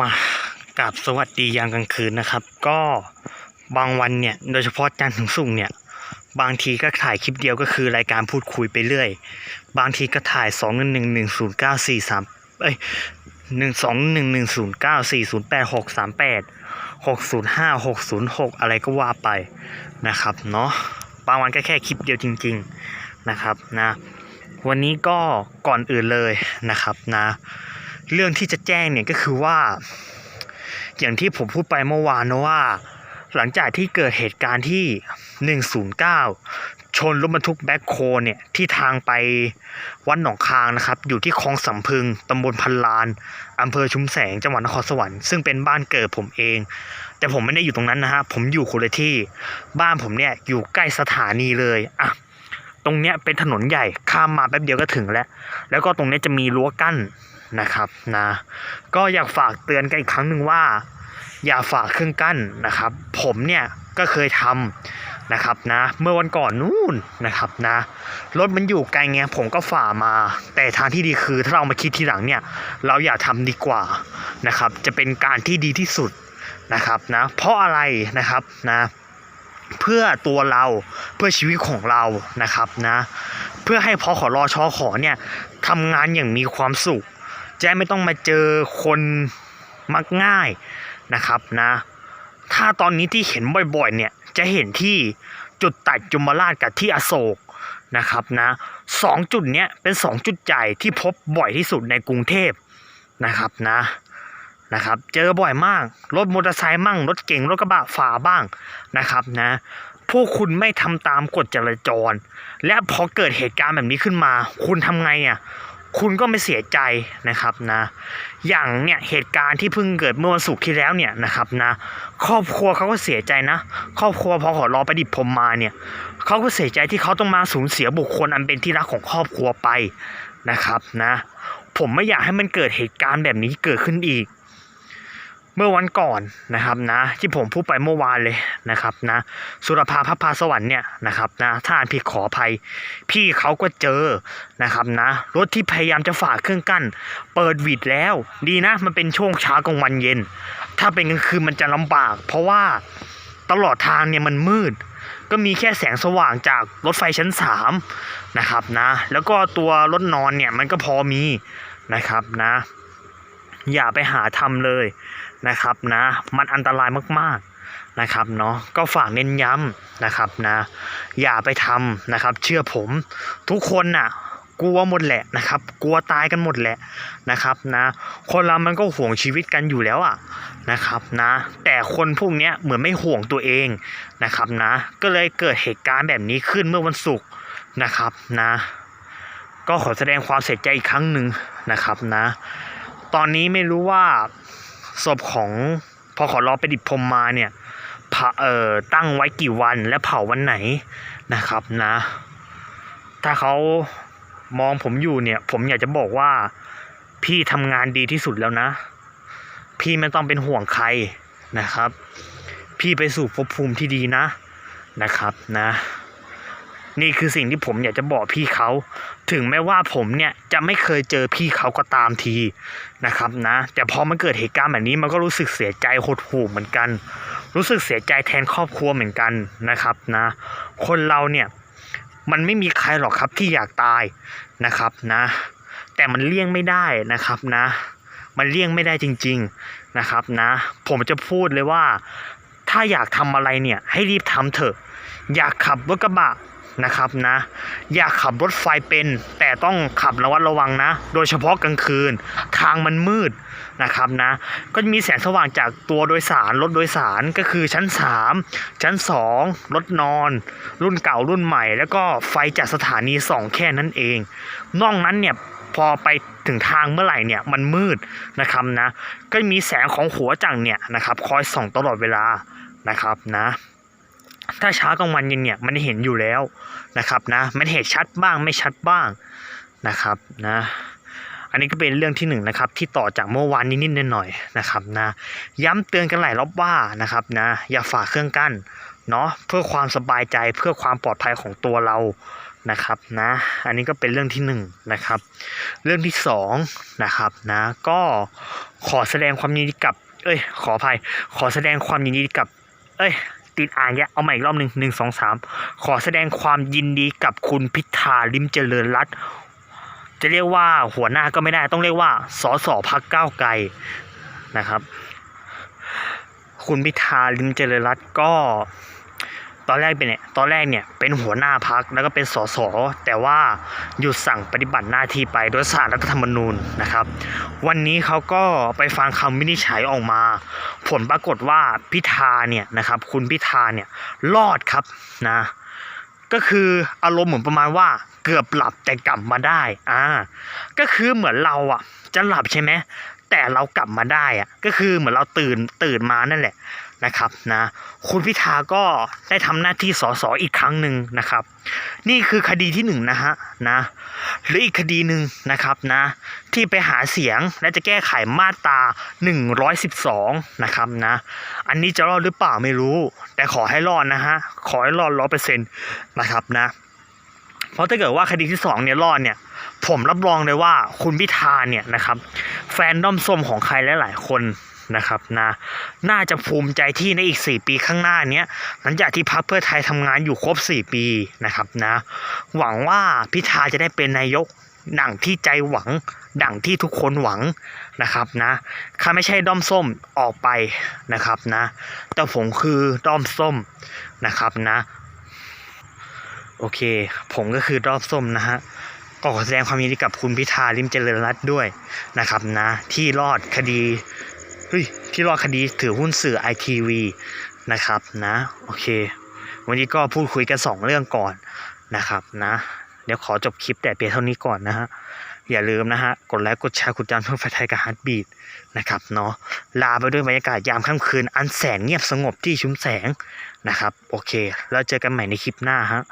มากับสวัสดียามกลางคืนนะครับ ก็บางวันเนี่ยโดยเฉพาะจันทร์ถึงศุกร์เนี่ยบางทีก็ถ่ายคลิปเดียวก็คือรายการพูดคุยไปเรื่อย บางทีก็ถ่ายสองหนึ่งหนึ่งหนึ่งศูนย์เก้าสี่สามเอ้ยหนึ่งสองหนึ่งหนึ่งศูนย์เก้าสี่ศูนย์แปดหกสามแปดหกศูนย์ห้าหกศูนย์หกอะไรก็ว่าไปนะครับเนาะบางวันก็แค่คลิปเดียวจริง ๆนะครับนะ วันนี้ก็ก่อนอื่นเลยนะครับนะ เรื่องที่จะแจ้งเนี่ยก็คือว่า อย่างที่ผมพูดไปเมื่อวานนะว่า หลังจากที่เกิดเหตุการณ์ที่ 109 ชนรถบรรทุกแบ็คโคเนี่ย ที่ทางไปวัดหนองคางนะครับ อยู่ที่คลองสำพึงตำบลพันลานอำเภอชุมแสงจังหวัดนครสวรรค์ซึ่งเป็นบ้านเกิดผมเอง แต่ผมไม่ได้อยู่ตรงนั้นนะฮะผมอยู่คนละที่บ้านผมเนี่ยอยู่ใกล้สถานีเลยอะตรงเนี้ยเป็นถนนใหญ่ข้ามมาแป๊บเดียวก็ถึงแล้ว แล้วก็ตรงเนี้ยจะมีรั้วกั้น นะครับนะก็อยากฝากเตือนกันอีกครั้งหนึ่งว่า อย่าฝากเครื่องกั้นนะครับ ผมเนี่ยก็เคยทำนะครับนะเมื่อวันก่อนนู่นนะครับนะรถมันอยู่ไกลไงผมก็ฝ่ามา แต่ทางที่ดีคือถ้าเรามาคิดทีหลังเนี่ยเราอย่าทำดีกว่านะครับจะเป็นการที่ดีที่สุดนะครับนะเพราะอะไรนะครับนะเพื่อตัวเราเพื่อชีวิตของเรานะครับนะเพื่อให้พอขอรอชอขอเนี่ยทำงานอย่างมีความสุข จะไม่ต้องมาเจอคนมักง่ายนะครับนะ ถ้าตอนนี้ที่เห็นบ่อยๆเนี่ยจะเห็นที่จุดตัดจุมราชกับที่อโศกนะครับนะสองจุดเนี้ยเป็นสองจุดใหญ่ที่พบบ่อยที่สุดในกรุงเทพนะครับนะนะครับ เจอบ่อยมากรถมอเตอร์ไซค์มั่งรถเก๋งรถกระบะฝ่าบ้างนะครับนะพวกคุณไม่ทำตามกฎจราจร และพอเกิดเหตุการณ์แบบนี้ขึ้นมา คุณทำไงอะ คุณก็ไม่เสียใจนะครับนะ อย่างเนี่ยเหตุการณ์ที่เพิ่งเกิดเมื่อวันศุกร์ที่แล้วเนี่ยนะครับนะ ครอบครัวเขาก็เสียใจนะ ครอบครัวพอขอรอประดิษฐ์ผมมาเนี่ยเขาก็เสียใจที่เขาต้องมาสูญเสียบุคคลอันเป็นที่รักของครอบครัวไปนะครับนะ ผมไม่อยากให้มันเกิดเหตุการณ์แบบนี้เกิดขึ้นอีก เมื่อวันก่อนนะครับนะที่ผมพูดไปเมื่อวานเลยนะครับนะสุรภาพพาสวรรค์เนี่ยนะครับนะถ้าอ่านผิดขออภัย พี่เขาก็เจอนะครับนะรถที่พยายามจะฝ่าเครื่องกั้น เปิดวีดแล้ว ดีนะมันเป็นช่วงเช้ากลางวันเย็น ถ้าเป็นกลางคืนมันจะลำบาก เพราะว่าตลอดทางเนี่ยมันมืด ก็มีแค่แสงสว่างจากรถไฟชั้นสามนะครับนะแล้วก็ตัวรถนอนเนี่ยมันก็พอมีนะครับนะอย่าไปหาทำเลย นะครับนะมันอันตรายมากๆนะครับเนาะก็ฝากเน้นย้ำนะครับนะอย่าไปทำนะครับ เชื่อผมทุกคนน่ะกลัวหมดแหละนะครับ กลัวตายกันหมดแหละนะครับนะคนเรามันก็ห่วงชีวิตกันอยู่แล้วอะนะครับนะแต่คนพวกเนี้ยเหมือนไม่ห่วงตัวเองนะครับนะก็เลยเกิดเหตุการณ์แบบนี้ขึ้นเมื่อวันศุกร์นะครับนะก็ขอแสดงความเสียใจอีกครั้งหนึ่งนะครับนะ ตอนนี้ไม่รู้ว่า ศพของพอขอรอไปดิบพรมมาเนี่ยเผเอ่อตั้งไว้กี่วันและเผาวันไหนนะครับนะ ถ้าเขามองผมอยู่เนี่ย ผมอยากจะบอกว่าพี่ทำงานดีที่สุดแล้วนะ พี่ไม่ต้องเป็นห่วงใครนะครับ พี่ไปสู่ภพภูมิที่ดีนะนะครับนะ นี่คือสิ่งที่ผมอยากจะบอกพี่เขา ถึงแม้ว่าผมเนี่ยจะไม่เคยเจอพี่เขาก็ตามทีนะครับนะ แต่พอมันเกิดเหตุการณ์แบบนี้มันก็รู้สึกเสียใจหดหู่เหมือนกัน รู้สึกเสียใจแทนครอบครัวเหมือนกันนะครับนะ คนเราเนี่ยมันไม่มีใครหรอกครับที่อยากตายนะครับนะ แต่มันเลี่ยงไม่ได้นะครับนะ มันเลี่ยงไม่ได้จริง ๆนะครับนะ ผมจะพูดเลยว่าถ้าอยากทำอะไรเนี่ยให้รีบทำเถอะ อยากขับรถกระบะ นะครับนะ อยากขับรถไฟเป็น แต่ต้องขับระวัดระวังนะ โดยเฉพาะกลางคืน ทางมันมืดนะครับนะ ก็จะมีแสงสว่างจากตัวโดยสาร รถโดยสารก็คือชั้น 3 ชั้น 2 รถนอน รุ่นเก่ารุ่นใหม่ แล้วก็ไฟจากสถานี2แค่นั้นเอง นอกนั้นเนี่ยพอไปถึงทางเมื่อไหร่เนี่ยมันมืดนะครับนะ ก็มีแสงของหัวจังเนี่ยนะครับ คอยส่องตลอดเวลานะครับนะ ถ้าเช้ากลางวันเย็นเนี่ยมันเห็นอยู่แล้วนะครับนะมันเห็นชัดบ้างไม่ชัดบ้างนะครับนะอันนี้ก็เป็นเรื่องที่หนึ่งนะครับที่ต่อจากเมื่อวานนิดๆหน่อยๆนะครับนะย้ำเตือนกันหลายรอบว่านะครับนะอย่าฝ่าเครื่องกั้นเนาะเพื่อความสบายใจเพื่อความปลอดภัยของตัวเรานะครับนะอันนี้ก็เป็นเรื่องที่หนึ่งนะครับ เรื่องที่สองนะครับนะก็ขอแสดงความยินดีกับ เอ้ยขออภัยขอแสดงความยินดีกับ เอ้ย ติดอ่านแกเอาใหม่อีกรอบหนึ่งหนึ่งสองสามขอแสดงความยินดีกับคุณพิธาลิมเจริญรัตจะเรียกว่าหัวหน้าก็ไม่ได้ต้องเรียกว่าสสพักก้าวไกลนะครับ คุณพิธาลิมเจริญรัตก็ ตอนแรกเป็นเนี่ยตอนแรกเนี่ยเป็นหัวหน้าพักแล้วก็เป็นสสแต่ว่าหยุดสั่งปฏิบัติหน้าที่ไปโดยสารรัฐธรรมนูญนะครับ วันนี้เขาก็ไปฟังคำวินิจฉัยออกมา ผลปรากฏว่าพิธาเนี่ยนะครับคุณพิธาเนี่ยรอดครับนะก็คืออารมณ์เหมือนประมาณว่าเกือบหลับแต่กลับมาได้อ่าก็คือเหมือนเราอะจะหลับใช่ไหมแต่เรากลับมาได้อะก็คือเหมือนเราตื่นตื่นมานั่นแหละ นะครับนะคุณพิธาก็ได้ทำหน้าที่สสอีกครั้งหนึ่งนะครับ นี่คือคดีที่หนึ่งนะฮะนะหรืออีกคดีหนึ่งนะครับนะที่ไปหาเสียงและจะแก้ไขมาตรา 112 นะครับนะอันนี้จะรอดหรือเปล่าไม่รู้ แต่ขอให้รอดนะฮะขอให้รอดร้อยเปอร์เซ็นต์นะครับนะ เพราะถ้าเกิดว่าคดีที่สองเนี่ยรอดเนี่ยผมรับรองเลยว่าคุณพิธาเนี่ยนะครับ แฟนด้อมส้มของใครหลาย ๆ คนนะครับนะน่าจะภูมิใจที่ในอีก 4 ปีข้างหน้าเนี้ยหลังจากที่พรรคเพื่อไทยทำงานอยู่ครบ 4 ปีนะครับนะหวังว่าพิธาจะได้เป็นนายกดั่งที่ใจหวัง ดั่งที่ทุกคนหวังนะครับนะข้าไม่ใช่ด้อมส้มออกไปนะครับนะแต่ผมคือด้อมส้มนะครับนะ โอเค ผมก็คือด้อมส้มนะฮะก็ขอแสดงความยินดีกับคุณพิธาลิมเจริญรัตน์ด้วยนะครับนะ ที่รอดคดีเฮ้ยที่รอดคดีถือหุ้นสื่อไอทีวีนะครับนะโอเค วันนี้ก็พูดคุยกันสองเรื่องก่อนนะครับนะ เดี๋ยวขอจบคลิปแต่เพียงเท่านี้ก่อนนะฮะอย่าลืมนะฮะ กดไลค์ กดแชร์กดจำเพื่อไฟไทยกับฮาร์ดบีดนะครับเนาะลาไปด้วยบรรยากาศยามค่ำคืน อันแสนเงียบสงบที่ชุมแสงนะครับ โอเค แล้วเจอกันใหม่ในคลิปหน้าฮะ